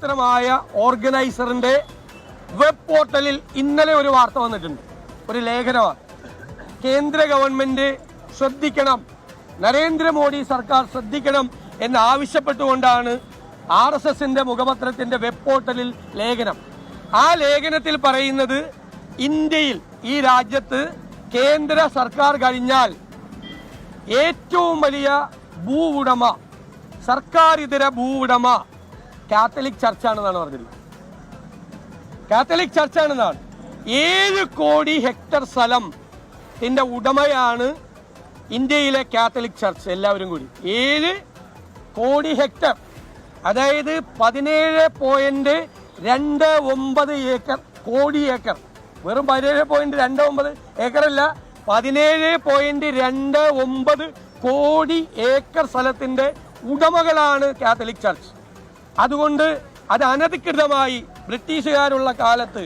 മാത്രമായ ഓർഗനൈസറിന്റെ വെബ് പോർട്ടലിൽ ഇന്നലെ ഒരു വാർത്ത വന്നിട്ടുണ്ട്. ഒരു ലേഖനമാണ്. കേന്ദ്ര ഗവൺമെന്റ് ശ്രദ്ധിക്കണം. നരേന്ദ്രമോദി സർക്കാർ ശ്രദ്ധിക്കണം എന്ന് ആവശ്യപ്പെട്ടുകൊണ്ടാണ് ആർ എസ് എസിന്റെ മുഖപത്രത്തിന്റെ വെബ് പോർട്ടലിൽ ലേഖനം. ആ ലേഖനത്തിൽ പറയുന്നത് ഇന്ത്യയിൽ ഈ രാജ്യത്ത് കേന്ദ്ര സർക്കാർ കഴിഞ്ഞാൽ ഏറ്റവും വലിയ ഭൂവുടമ ഭൂ ഉടമ കാത്തലിക് ചർച്ചാണെന്നാണ് പറഞ്ഞത്. കാത്തലിക് ചർച്ചാണെന്നാണ് ഏഴ് കോടി ഹെക്ടർ സ്ഥലം ത്തിന്റെ ഉടമയാണ് ഇന്ത്യയിലെ കാത്തലിക് ചർച്ച് എല്ലാവരും കൂടി. ഏഴ് കോടി ഹെക്ടർ അതായത് പതിനേഴ് പോയിന്റ് രണ്ട് ഒമ്പത് ഏക്കർ കോടി ഏക്കർ. വെറും പതിനേഴ് പോയിന്റ് രണ്ട് ഒമ്പത് ഏക്കറല്ല പതിനേഴ് പോയിന്റ് രണ്ട് ഒമ്പത് കോടി ഏക്കർ സ്ഥലത്തിന്റെ ഉടമകളാണ് കാത്തലിക് ചർച്ച് അതുകൊണ്ട് അത് അനധികൃതമായി ബ്രിട്ടീഷുകാരുള്ള കാലത്ത്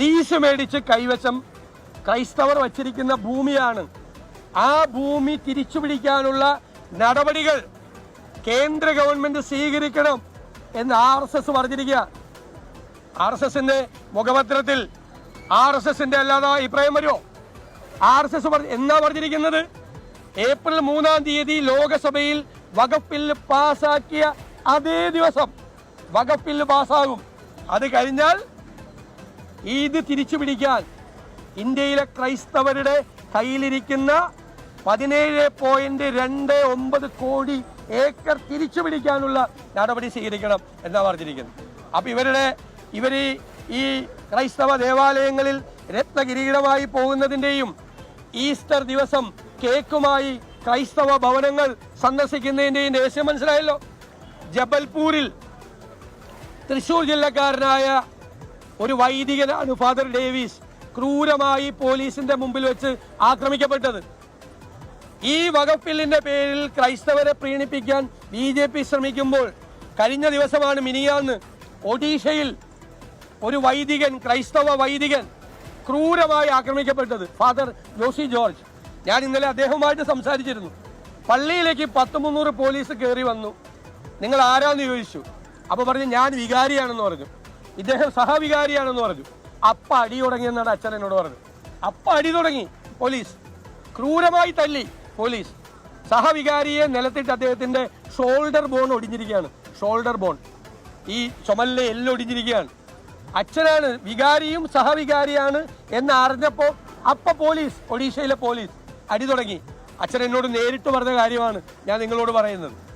ലീസ് മേടിച്ച് കൈവശം ക്രൈസ്തവർ വച്ചിരിക്കുന്ന ഭൂമിയാണ്. ആ ഭൂമി തിരിച്ചു തിരിച്ചുപിടിക്കാനുള്ള നടപടികൾ കേന്ദ്ര ഗവൺമെന്റ് സ്വീകരിക്കണം എന്ന് ആർ എസ് എസ് പറഞ്ഞിരിക്കുക. ആർ എസ് എസിന്റെ മുഖപത്രത്തിൽ ആർ എസ് എസിന്റെ അല്ലാതെ അഭിപ്രായം വരുമോ? ആർ എസ് എസ് എന്നാ പറഞ്ഞിരിക്കുന്നത്? ഏപ്രിൽ മൂന്നാം തീയതി ലോകസഭയിൽ വകുപ്പിൽ പാസാക്കിയ അതേ ദിവസം വകപ്പിൽ പാസ്സാകും. അത് കഴിഞ്ഞാൽ ഇത് തിരിച്ചു പിടിക്കാൻ ഇന്ത്യയിലെ ക്രൈസ്തവരുടെ കയ്യിലിരിക്കുന്ന പതിനേഴ് പോയിന്റ് രണ്ട് ഒമ്പത് കോടി ഏക്കർ തിരിച്ചു പിടിക്കാനുള്ള നടപടി സ്വീകരിക്കണം എന്നാ പറഞ്ഞിരിക്കുന്നത് അപ്പൊ ഇവരുടെ ഇവർ ഈ ക്രൈസ്തവ ദേവാലയങ്ങളിൽ രത്നകിരീടമായി പോകുന്നതിന്റെയും ഈസ്റ്റർ ദിവസം കേക്കുമായി ക്രൈസ്തവ ഭവനങ്ങൾ സന്ദർശിക്കുന്നതിന്റെയും ദേഷ്യം മനസ്സിലായല്ലോ? ജബൽപൂരിൽ തൃശൂർ ജില്ലക്കാരനായ ഒരു വൈദികനാണ് ഫാദർ ഡേവിസ് ക്രൂരമായി പോലീസിന്റെ മുമ്പിൽ വെച്ച് ആക്രമിക്കപ്പെട്ടത്. ഈ വകപ്പില്ലിന്റെ പേരിൽ ക്രൈസ്തവരെ പ്രീണിപ്പിക്കാൻ ബി ജെ പി ശ്രമിക്കുമ്പോൾ കഴിഞ്ഞ ദിവസമാണ് മിനിയാന്ന് ഒഡീഷയിൽ ഒരു വൈദികൻ ക്രൈസ്തവ വൈദികൻ ക്രൂരമായി ആക്രമിക്കപ്പെട്ടത്. ഫാദർ ജോഷി ജോർജ്. ഞാൻ ഇന്നലെ അദ്ദേഹവുമായിട്ട് സംസാരിച്ചിരുന്നു. പള്ളിയിലേക്ക് പത്ത് മുന്നൂറ് പോലീസ് കയറി വന്നു. നിങ്ങൾ ആരാന്ന് ചോദിച്ചു. അപ്പൊ പറഞ്ഞു ഞാൻ വികാരിയാണെന്ന് പറഞ്ഞു. ഇദ്ദേഹം സഹവികാരിയാണെന്ന് പറഞ്ഞു. അപ്പ അടി തുടങ്ങിയെന്നാണ് അച്ഛൻ എന്നോട് പറഞ്ഞു അപ്പ അടി തുടങ്ങി. പോലീസ്. ക്രൂരമായി തല്ലി പോലീസ്. സഹവികാരിയെ നിലത്തിട്ട് അദ്ദേഹത്തിന്റെ ഷോൾഡർ ബോൺ ഒടിഞ്ഞിരിക്കുകയാണ്. ഷോൾഡർ ബോൺ ഈ ചുമലിലെ എല്ലാം ഒടിഞ്ഞിരിക്കുകയാണ്. അച്ഛനാണ് വികാരിയും സഹവികാരിയാണ് എന്ന് അറിഞ്ഞപ്പോൾ അപ്പ പോലീസ് ഒഡീഷയിലെ പോലീസ് അടി തുടങ്ങി. അച്ഛൻ എന്നോട് നേരിട്ട് പറഞ്ഞ കാര്യമാണ് ഞാൻ നിങ്ങളോട് പറയുന്നത്.